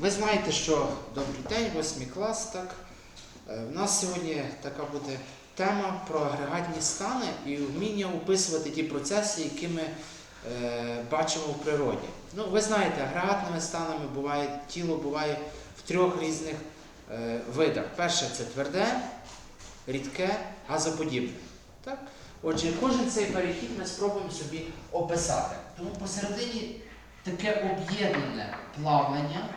Ви знаєте, що добрий день, восьмий клас. Так? Е, У нас сьогодні така буде тема про агрегатні стани і вміння описувати ті процеси, які ми е, бачимо в природі. Ну, ви знаєте, агрегатними станами буває, тіло буває в трьох різних е, видах. Перше це тверде, рідке, газоподібне. Так? Отже, кожен цей перехід ми спробуємо собі описати. Тому посередині таке об'єднане плавлення,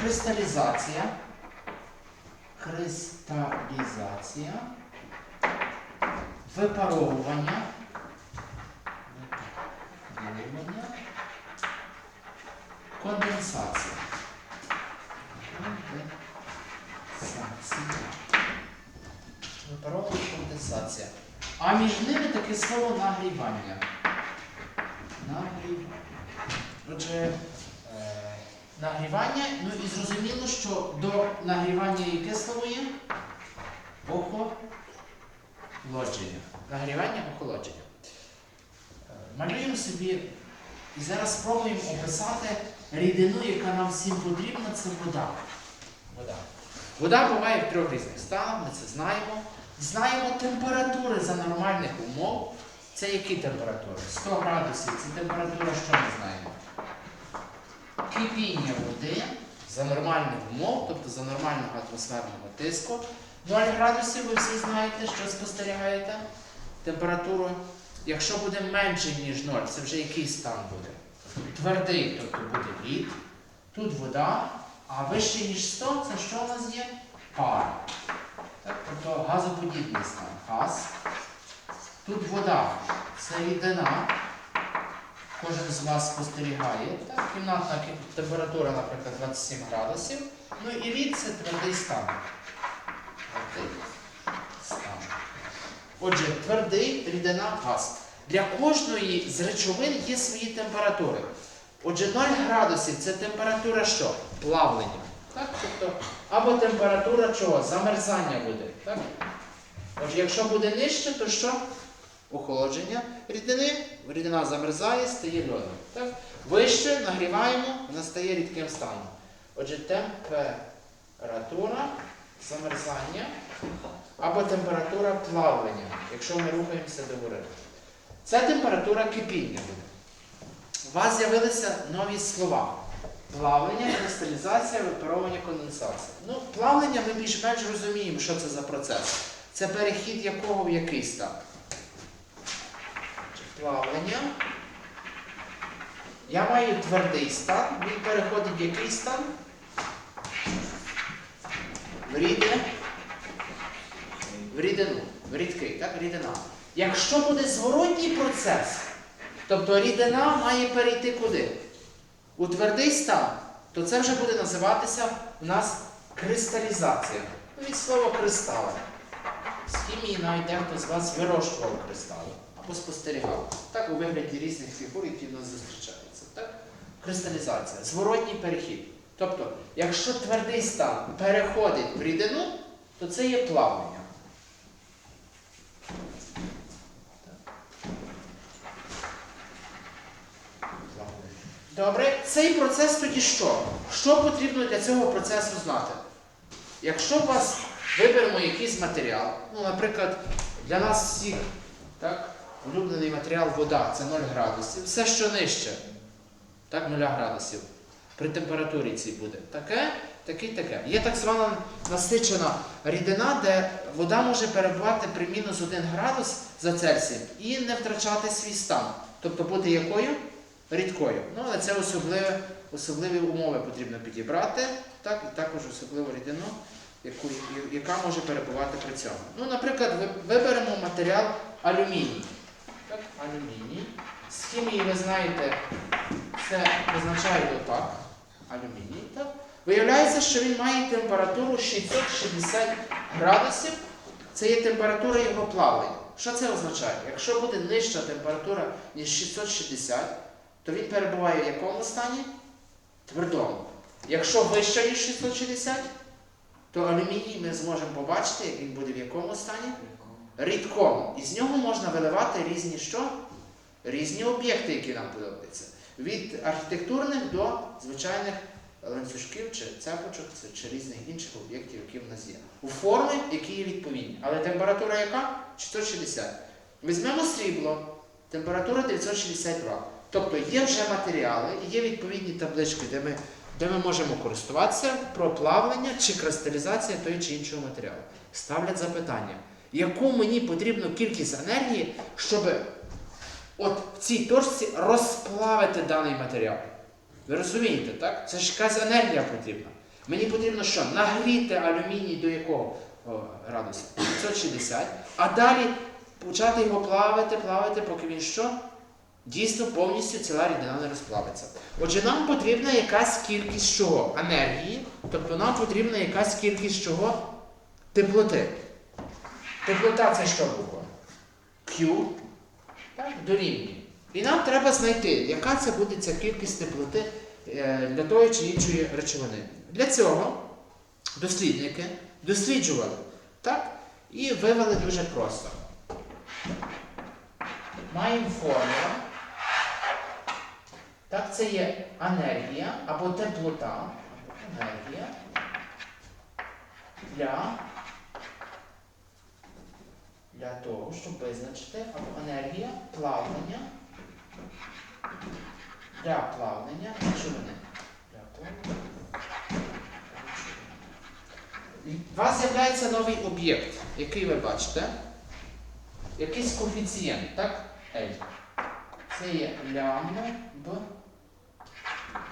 кристалізація, кристалізація, випаровування, випаровування, конденсація. Конденсація. Випаровування, конденсація. А між ними таке слово нагрівання. Нагрівання. Отже, нагрівання, ну і зрозуміло, що до нагрівання яке слово? Охолодження. Нагрівання охолодження. Е, Малюємо собі і зараз спробуємо описати рідину, яка нам всім потрібна, це вода. Вода. Вода буває в трьох різних станах, ми це знаємо. Знаємо температури за нормальних умов. Це які температури? 100 градусів це температура, що ми знаємо? Кипіння води за нормальних умов, тобто за нормального атмосферного тиску. 0 градусів ви всі знаєте, що спостерігаєте температуру. Якщо буде менше, ніж 0, це вже який стан буде? Твердий, тобто буде лід. Тут вода, а вище, ніж 100, це що у нас є? Пар. Так, тобто газоподібний стан. Газ. Тут вода, це рідина. Кожен з вас спостерігає. Так, кімнатна температура, наприклад, 27 градусів. Ну і рід це твердий стан. Твердий стан. Отже, твердий рідина газ. Для кожної з речовин є свої температури. Отже, 0 градусів це температура що? Плавлення. Так? Тобто, або температура чого? Замерзання буде. Так? Отже, якщо буде нижче, то що? Охолодження рідини, рідина замерзає, стає льодом. Так? Вище нагріваємо, вона стає рідким станом. Отже, температура замерзання або температура плавлення, якщо ми рухаємося до гори. Це температура кипіння буде. У вас з'явилися нові слова. Плавлення, кристалізація, випаровування, конденсація. Ну, плавлення ми більш-менш розуміємо, що це за процес. Це перехід якого в який стан. Плавлення. Я маю твердий стан, він переходить в який стан? В рідне. В рідину. В рідкий, так? Рідина. Якщо буде зворотній процес, тобто рідина має перейти куди? У твердий стан, то це вже буде називатися у нас кристалізація. Від слова кристали. З хімії навіть дехто з вас вирощував кристали або спостерігав. Так у вигляді різних фігур, які в нас зустрічаються. Так? Кристалізація, зворотній перехід. Тобто, якщо твердий стан переходить в рідину, то це є плавлення. Добре, цей процес тоді що? Що потрібно для цього процесу знати? Якщо у вас виберемо якийсь матеріал, ну, наприклад, для нас всіх так, улюблений матеріал вода це 0 градусів, все, що нижче, так, 0 градусів, при температурі цій буде таке, таке, таке. Є так звана насичена рідина, де вода може перебувати при мінус 1 градус за Цельсієм і не втрачати свій стан. Тобто бути якою? Рідкою. Ну, але це особливі, особливі умови потрібно підібрати, так, і також особливу рідину, яку, яка може перебувати при цьому. Ну, наприклад, виберемо матеріал алюміній. Так, алюміній. З хімії ви знаєте, це означає отак. Алюміній. Так? Виявляється, що він має температуру 660 градусів. Це є температура його плавлення. Що це означає? Якщо буде нижча температура, ніж 660, то він перебуває в якому стані? Твердому. Якщо вища, ніж 660, то алюміній ми зможемо побачити, як він буде в якому стані? Рідкому. І з нього можна виливати різні що? Різні об'єкти, які нам подобаються. Від архітектурних до звичайних ланцюжків чи цепочок чи- чи різних інших об'єктів, які в нас є. У форми, які є відповідні. Але температура яка? 460. Візьмемо срібло, температура 962. Тобто є вже матеріали, і є відповідні таблички, де ми, де ми можемо користуватися про плавлення чи кристалізація того чи іншого матеріалу. Ставлять запитання, яку мені потрібну кількість енергії, щоб от в цій точці розплавити даний матеріал. Ви розумієте, так? Це ж якась енергія потрібна. Мені потрібно що? Нагріти алюміній до якого О, градуса? 560. А далі почати його плавити, плавити, поки він що? Дійсно повністю ціла рідина не розплавиться. Отже, нам потрібна якась кількість чого? Енергії, тобто нам потрібна якась кількість чого? Теплоти. Теплота це що буква? Q так, дорівнює. І нам треба знайти, яка це буде ця кількість теплоти е, для тої чи іншої речовини. Для цього дослідники досліджували так, і вивели дуже просто. Маємо формулу. Так, це є енергія або теплота. Енергія для, для того, щоб визначити або енергія плавлення для плавлення речовини. У вас з'являється новий об'єкт, який ви бачите. Якийсь коефіцієнт, так? L. Це є лямбда Б.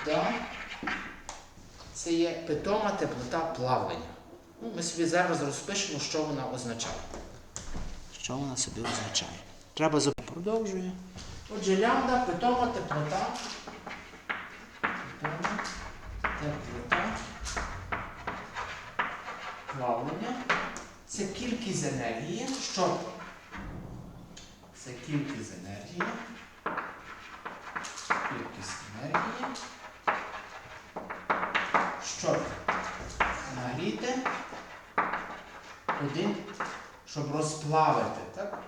Да. Це є питома теплота плавлення. Ну, ми собі зараз розпишемо, що вона означає. Що вона собі означає? Треба зап... Продовжує. Отже, лямбда, питома теплота. Питома теплота. Плавлення. Це кількість енергії, що це кількість енергії. Кількість енергії. Щоб нагріти один, щоб розплавити, так?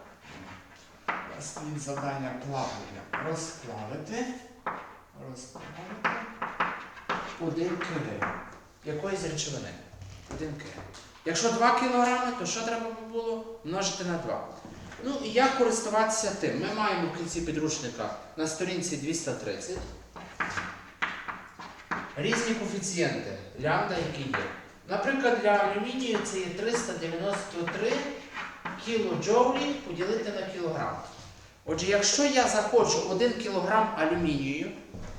Стоїть завдання плавлення. Розплавити. Розплавити один кг. Якоїсь речовини. Один кг. Якщо 2 кг, то що треба було? Множити на 2. Ну і як користуватися тим? Ми маємо в кінці підручника на сторінці 230 різні коефіцієнти лямбда, які є. Наприклад, для алюмінію це є 393 кілоджоулі поділити на кілограм. Отже, якщо я захочу 1 кілограм алюмінію,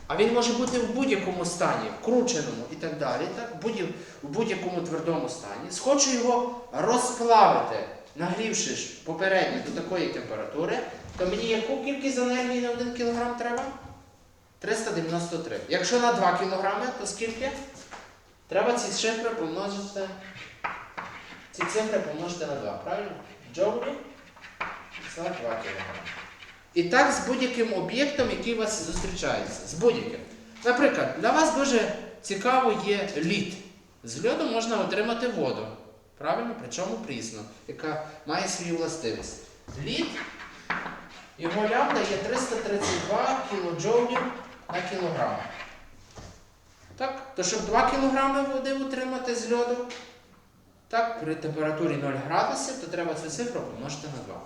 а він може бути в будь-якому стані, вкрученому і так далі, так, в будь- в будь-якому твердому стані, схочу його розплавити, нагрівши ж попередньо до такої температури, то мені яку кількість енергії на 1 кілограм треба? 393. Якщо на 2 кілограми, то скільки? Треба ці цифри помножити. Ці цифри помножити на 2, правильно? Джоулі за 2 кілограми. І так з будь-яким об'єктом, який у вас зустрічається. З будь-яким. Наприклад, для вас дуже цікаво є лід. З льоду можна отримати воду. Правильно? Причому прісну, яка має свою властивість. Лід, його лямбда є 332 кілоджоулів на кілограм. Так? То щоб 2 кілограми води отримати з льоду, так, при температурі 0 градусів, то треба цю цифру помножити на 2.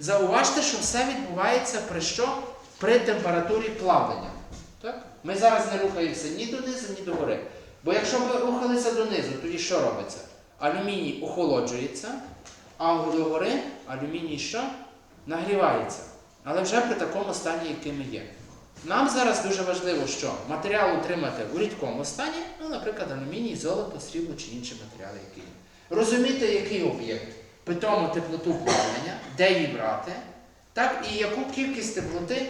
Зауважте, що все відбувається при що? При температурі плавлення. Так? Ми зараз не рухаємося ні донизу, ні догори. Бо якщо ми рухалися донизу, тоді що робиться? Алюміній охолоджується, а догори алюміній що? Нагрівається. Але вже при такому стані, яким ми є. Нам зараз дуже важливо, що матеріал утримати у рідкому стані, ну, наприклад, алюміній, золото, срібло чи інші матеріали, які є. Розуміти, який об'єкт, питому теплоту плавлення, де її брати, так, і яку кількість теплоти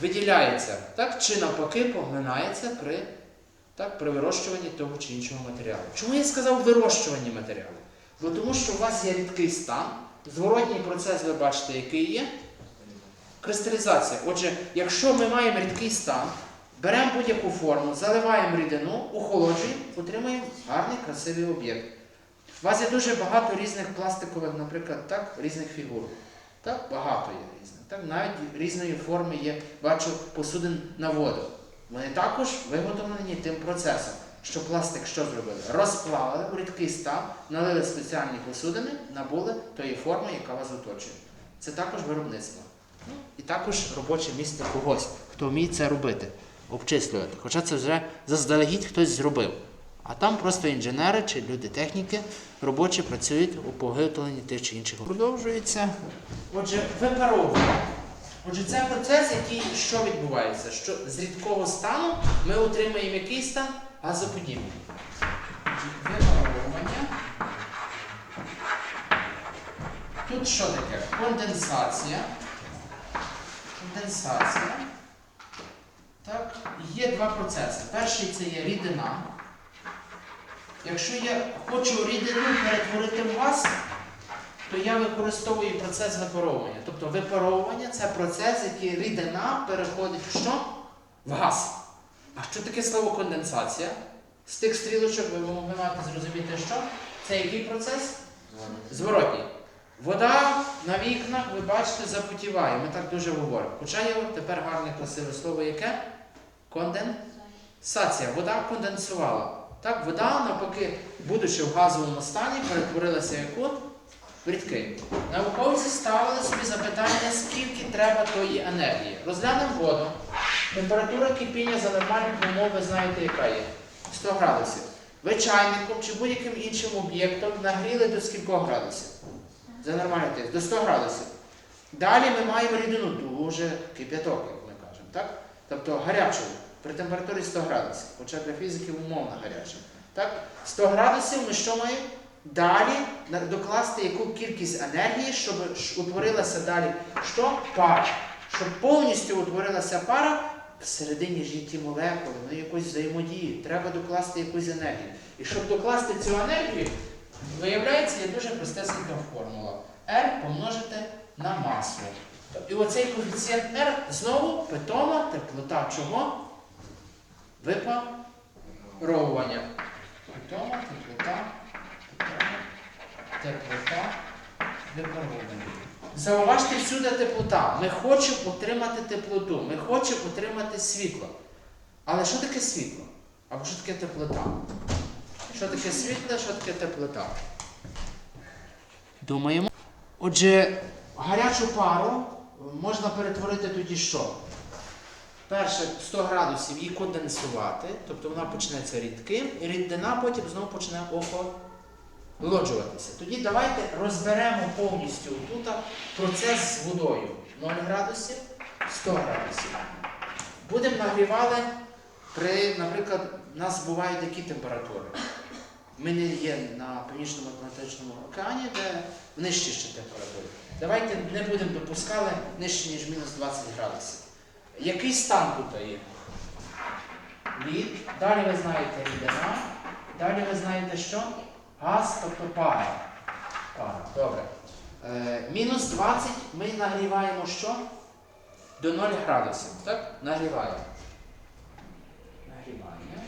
виділяється, так, чи навпаки поглинається при, так, при вирощуванні того чи іншого матеріалу. Чому я сказав вирощуванні матеріалу? Бо тому що у вас є рідкий стан, зворотній процес ви бачите, який є. Кристалізація. Отже, якщо ми маємо рідкий стан, беремо будь-яку форму, заливаємо рідину, охолоджуємо, отримаємо гарний красивий об'єкт. У вас є дуже багато різних пластикових, наприклад, так, різних фігур. Так, багато є різних. Так, навіть різної форми є, бачу, посудин на воду. Вони також виготовлені тим процесом, що пластик що зробили? Розплавили у рідкий стан, налили спеціальні посудини, набули тої форми, яка вас оточує. Це також виробництво. Ну, і також робоче місце когось, хто вміє це робити, обчислювати. Хоча це вже заздалегідь хтось зробив. А там просто інженери чи люди техніки робочі працюють у поготовленні тих чи інших. Продовжується. Отже, випаровування. Отже, це процес, який що відбувається? Що з рідкого стану ми отримаємо який стан газоподібний. Випаровування. Тут що таке? Конденсація. Конденсація. Так, є два процеси. Перший це є рідина. Якщо я хочу рідину перетворити в газ, то я використовую процес випаровування. Тобто випаровування це процес, який рідина переходить в що? В газ. А що таке слово конденсація? З тих стрілочок ви могли мати зрозуміти, що? Це який процес? Зворотній. Вода на вікнах, ви бачите, запотіває. Ми так дуже говоримо. Хоча є тепер гарне красиве слово яке? Конденсація. Вода конденсувала. Так, вода, навпаки, будучи в газовому стані, перетворилася яку? В рідкий. Науковці ставили собі запитання, скільки треба тої енергії. Розглянемо воду. Температура кипіння за нормальних умов, ви знаєте, яка є? 100 градусів. Ви чайником чи будь-яким іншим об'єктом нагріли до скількох градусів? За нормальний тиск, до 100 градусів. Далі ми маємо рідину, дуже кип'яток, як ми кажемо. Так? Тобто гарячу при температурі 100 градусів, хоча для фізики умовно гаряча. Так? 100 градусів ми що маємо? Далі докласти яку кількість енергії, щоб утворилася далі що? Пара. Щоб повністю утворилася пара, всередині ж є ті молекули, вони якось взаємодіють. Треба докласти якусь енергію. І щоб докласти цю енергію, виявляється, є дуже простесенька формула. R помножити на масу. І оцей коефіцієнт R знову питома теплота чого? Випаровування. Питома теплота, питома, теплота, випаровування. Зауважте всюди теплота. Ми хочемо отримати теплоту, ми хочемо отримати світло. Але що таке світло? Або що таке теплота? Що таке світло, що таке теплота? Думаємо. Отже, гарячу пару можна перетворити тоді що? Перше 100 градусів її конденсувати, тобто вона почнеться рідким, і рідина потім знову почне охолоджуватися. Тоді давайте розберемо повністю тут процес з водою. 0 градусів, 100 градусів. Будемо нагрівали при, наприклад, у нас бувають які температури. Ми не є на північному Атлантичному океані, де нижчі ще температури. Давайте не будемо допускати нижче, ніж мінус 20 градусів. Який стан тут є? Лід. Далі ви знаєте рідина. Далі ви знаєте що? Газ, тобто пара. Пара. Добре. Е, мінус 20 ми нагріваємо що? До 0 градусів. Так? Нагріваємо. Нагрівання.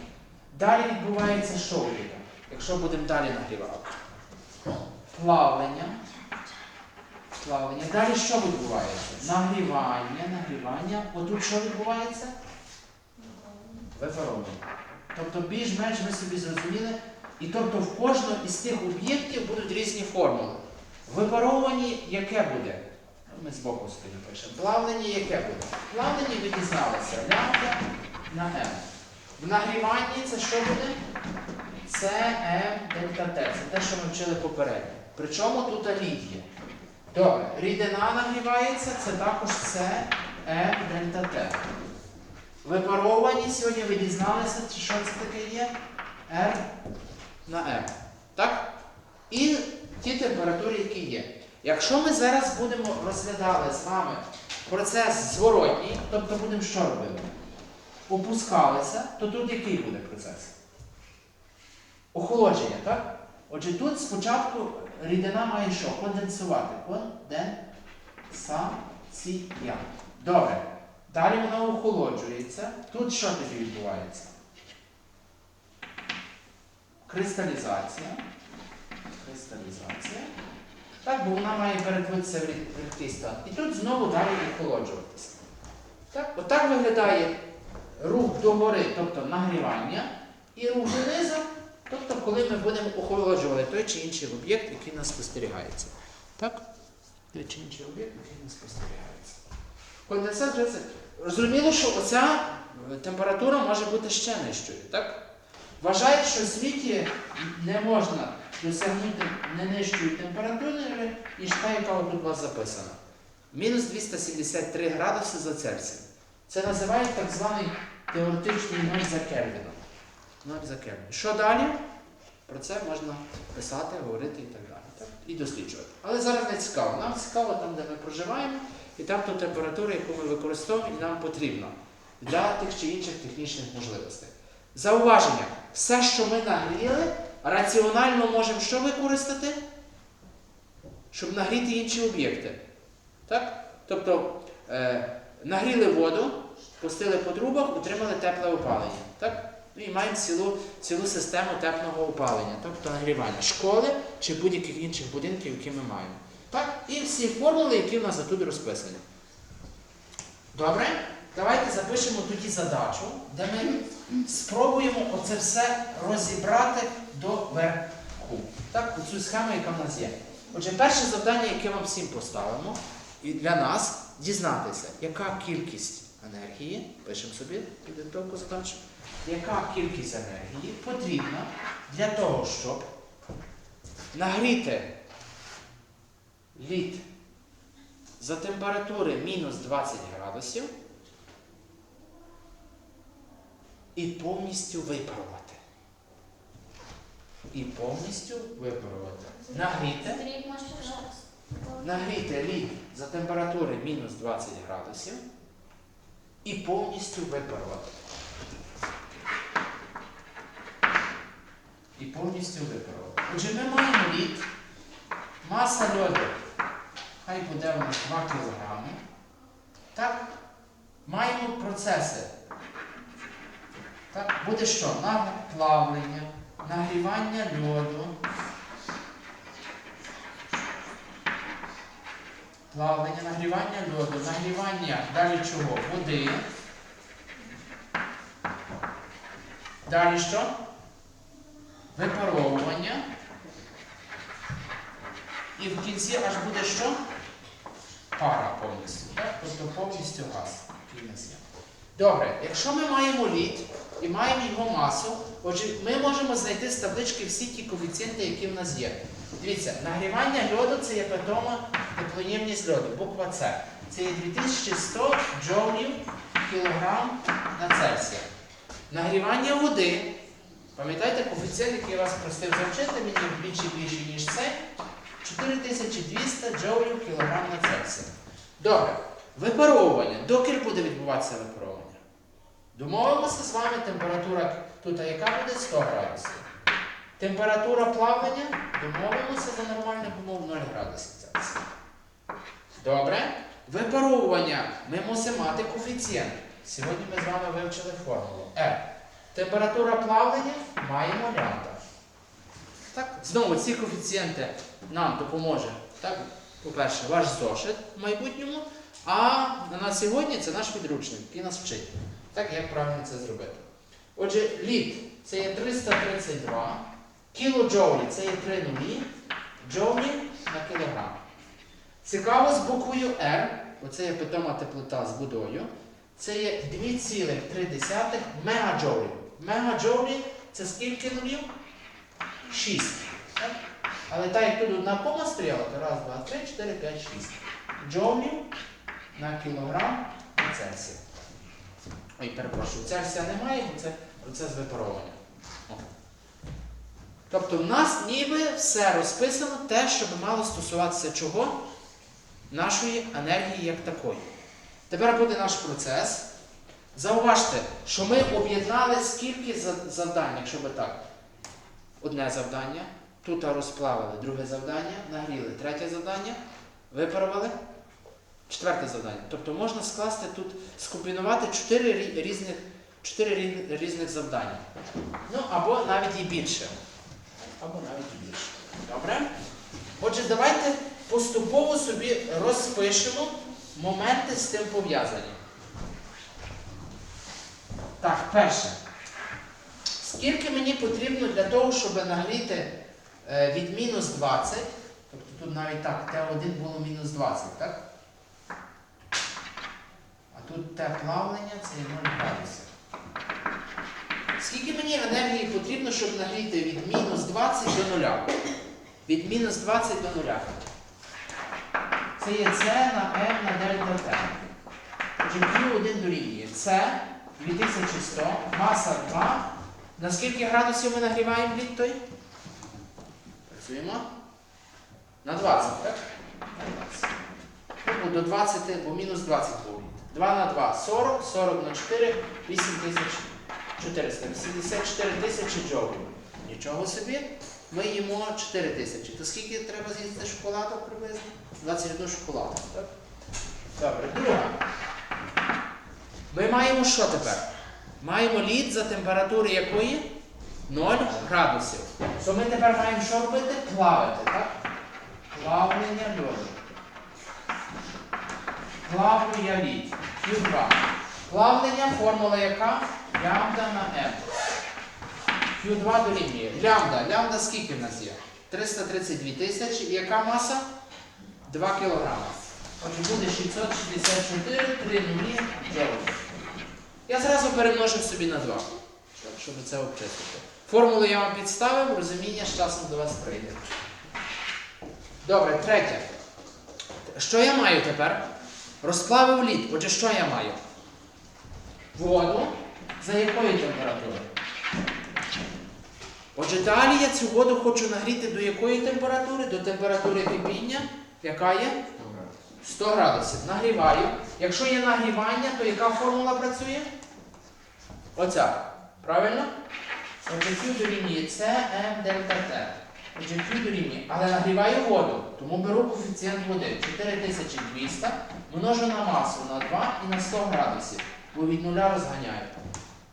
Далі відбувається що у? Якщо будемо далі нагрівати. Плавлення. Плавлення. Далі що відбувається? Нагрівання, нагрівання. Отут що відбувається? Випаровування. Тобто більш-менш ми собі зрозуміли. І тобто в кожному із тих об'єктів будуть різні формули. В випаровуванні яке буде? Ми збоку собі пишемо. Плавлення яке буде? Плавлення ви дізналися. Лямбда на М. В нагріванні це що буде? Це М дельта Т. Це те, що ми вчили попередньо. Причому тут лід є. Добре, рідина нагрівається, це також С, М, дельта Т. Випаровані сьогодні ви дізналися, що це таке є? R на М. Так? І ті температури, які є. Якщо ми зараз будемо розглядати з вами процес зворотній, тобто будемо що робити? Опускалися, то тут який буде процес? Охолодження, так? Отже, тут спочатку рідина має що? Конденсувати. Конденсація. Добре. Далі вона охолоджується. Тут що тоді відбувається? Кристалізація. Кристалізація. Так, бо вона має перетворитися в рід- в рідкий стан. І тут знову далі охолоджуватися. Так? Отак виглядає рух догори, тобто нагрівання, і рух донизу, тобто коли ми будемо охолоджувати той чи інший об'єкт, який нас спостерігається. Так? Той чи інший об'єкт, який нас спостерігається. Конденсат вже це. Зрозуміло, що оця е, температура може бути ще нижчою. Так? Вважають, що в світі не можна досягнути не нижчої температури, ніж та, яка тут у вас записана. Мінус 273 градуси за Цельсієм. Це називають так званий теоретичний ноль за Кельвіном. За Що далі? Про це можна писати, говорити і так далі. Так? І досліджувати. Але зараз не цікаво. Нам цікаво там, де ми проживаємо, і там ту температуру, яку ми використовуємо, і нам потрібно для тих чи інших технічних можливостей. Зауваження, все, що ми нагріли, раціонально можемо що використати? Щоб нагріти інші об'єкти. Так? Тобто е, нагріли воду, пустили по трубах, отримали тепле опалення. Так? Ну і маємо цілу, цілу систему теплого опалення, тобто нагрівання школи чи будь-яких інших будинків, які ми маємо. Так? І всі формули, які в нас тут розписані. Добре? Давайте запишемо тоді задачу, де ми спробуємо оце все розібрати до верху. Так, оцю схему, яка в нас є. Отже, перше завдання, яке ми всім поставимо, і для нас дізнатися, яка кількість енергії, пишемо собі підготовку задачу, яка кількість енергії потрібна для того, щоб нагріти лід за температури мінус 20 градусів і повністю випарувати. І повністю випарувати. Нагріти. Нагріти лід за температури мінус 20 градусів і повністю випарувати. І повністю випарувати. Отже, ми маємо лід, маса льоду, хай буде у нас 2 кг. Так? Маємо процеси. Так? Буде що? Плавлення, нагрівання льоду. Плавлення, нагрівання льоду, нагрівання далі чого? Води. Далі що? Випаровування. І в кінці аж буде що? Пара повністю. Так? Тобто повністю газ. Добре, якщо ми маємо лід і маємо його масу, ми можемо знайти з таблички всі ті коефіцієнти, які в нас є. Дивіться, нагрівання льоду це є питома теплоємність льоду, буква С. Це є 2100 джоулів кілограм на Цельсія. Нагрівання води. Пам'ятаєте, коефіцієнт, який я вас просив завчити, мені більше більший, ніж цей. 4200 джоулів кілограм на Цельсія. Добре. Випаровування. Доки буде відбуватися випаровування? Домовимося з вами, температура тут, яка буде 100 градусів. Температура плавлення домовимося за нормальних умов 0 градусів Цельсія. Добре. Випаровування ми мусимо мати коефіцієнт. Сьогодні ми з вами вивчили формулу. R. Температура плавлення маємо лямбда. Так? Знову ці коефіцієнти нам допоможе. Так? По-перше, ваш зошит в майбутньому. А на сьогодні це наш підручник, який нас вчить. Так, як правильно це зробити. Отже, лід це є 332, кілоджоулі це є 3 нулі, джоулі на кілограм. Цікаво з буквою R, оце є питома теплота з водою, це є 2,3 мегаджоулів. Мегаджоулі це скільки нулів? 6. Так? Але так як тут одна кома стояла, то раз, два, три, чотири, п'ять, шість. Джоулів на кілограм на Цельсія. Ой, перепрошую, Цельсія немає, бо це процес випаровування. Тобто в нас ніби все розписано те, що би мало стосуватися чого? Нашої енергії як такої. Тепер буде наш процес. Зауважте, що ми об'єднали скільки завдань, якщо би так. Одне завдання, тут розплавили, друге завдання, нагріли, третє завдання, випарували, четверте завдання. Тобто можна скласти тут, скомбінувати чотири різних, чотири різних завдання. Ну, або навіть і більше. Або навіть і більше. Добре? Отже, давайте поступово собі розпишемо моменти з тим пов'язані. Так, перше. Скільки мені потрібно для того, щоб нагріти е, від мінус 20, тобто тут навіть так, Т1 було мінус 20, так? А тут Т плавлення це є 0 градусів. Скільки мені енергії потрібно, щоб нагріти від мінус 20 до 0? Від мінус 20 до 0. Це є С на М на дельта Т. Отже, Q1 дорівнює С 2100, маса 2. На скільки градусів ми нагріваємо лід той? Працюємо. На 20, так? На 20. Ну, до 20, бо мінус 20 був лід. 2 на 2 40, 40 на 4, 8400. 84 тисячі джоулів. Нічого собі. Ми їмо 4 тисячі. То скільки треба з'їсти шоколадок приблизно? 21 шоколадок, так? Добре, друга. Ми маємо що тепер? Маємо лід за температури якої? 0 градусів. То ми тепер маємо що робити? Плавати, так? Плавлення льоду. Плавлю я лід. Q2. Плавлення, формула яка? Лямбда на М. Q2 дорівнює. Лямбда. Лямбда скільки в нас є? 332 тисячі. І яка маса? 2 кілограма. Отже, буде 664, 3 нулі джоулів. Перемножив собі на 2, щоб- це обчистити. Формулу я вам підставив, розуміння з часом до вас прийде. Добре, третє. Що я маю тепер? Розплавив лід. Отже, що я маю? Воду. За якої температури? Отже, далі я цю воду хочу нагріти до якої температури? До температури кипіння, яка є? 100 градусів. Нагріваю. Якщо є нагрівання, то яка формула працює? Оця. Правильно? Отже, дорівнює C, дельта T. Отже, Q. Але нагріваю воду, тому беру коефіцієнт води 4200 множу на масу на 2 і на 100 градусів. Бо від нуля розганяю.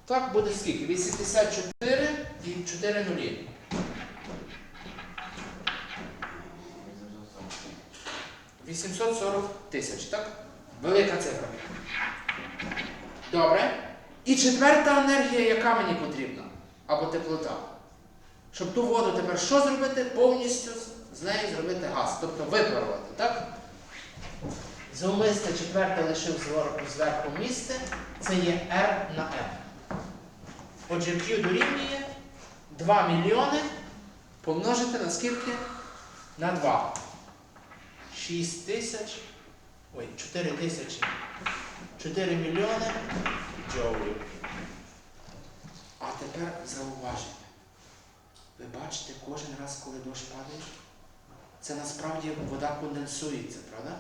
Так буде скільки? 84 і 4 нулі. – 840 тисяч, так? Велика цифра. Добре. І четверта енергія, яка мені потрібна? Або теплота. Щоб ту воду тепер що зробити? Повністю з- нею зробити газ. Тобто випарувати, так? Заумисне четверте лишив зверху, місце. Це є R на M. Отже, Q дорівнює 2 мільйони помножити на скільки? На 2. 6 тисяч. Ой, 4 тисячі. 4 мільйони джоулів. А тепер зауваження. Ви бачите кожен раз, коли дощ падає, це насправді вода конденсується, правда?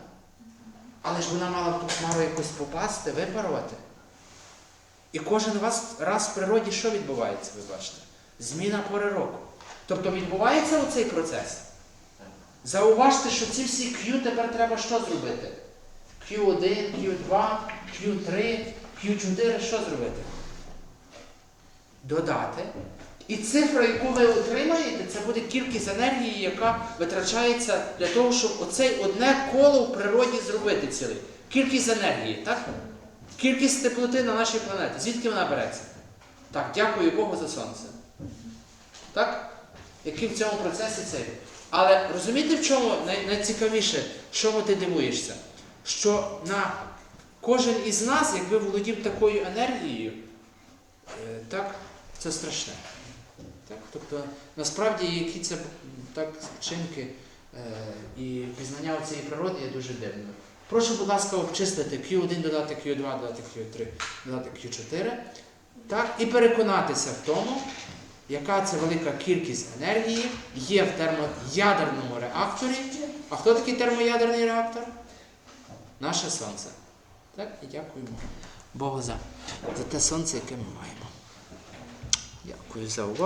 Але ж вона мала в ту хмару якось попасти, випарувати. І кожен раз в природі що відбувається, ви бачите? Зміна пори року. Тобто відбувається оцей процес. Зауважте, що ці всі Q тепер треба що зробити? Q1, Q2, Q3, Q4, що зробити? Додати. І цифра, яку ви отримаєте, це буде кількість енергії, яка витрачається для того, щоб оцей одне коло в природі зробити цілий. Кількість енергії, так? Кількість теплоти на нашій планеті. Звідки вона береться? Так, дякую Богу за сонце. Так? Який в цьому процесі цей? Але розумієте, в чому найцікавіше, чому ти дивуєшся? Що на кожен із нас, якби володів такою енергією, е, так, це страшне. Так? Тобто, насправді, які це так, вчинки е, і пізнання цієї природи є дуже дивними. Прошу, будь ласка, обчислити Q1 додати Q2, додати Q3, додати Q4. Так, і переконатися в тому, яка це велика кількість енергії є в термоядерному реакторі. А хто такий термоядерний реактор? Наше сонце. Так, і дякуємо Богу за, за те сонце, яке ми маємо. Дякую за увагу.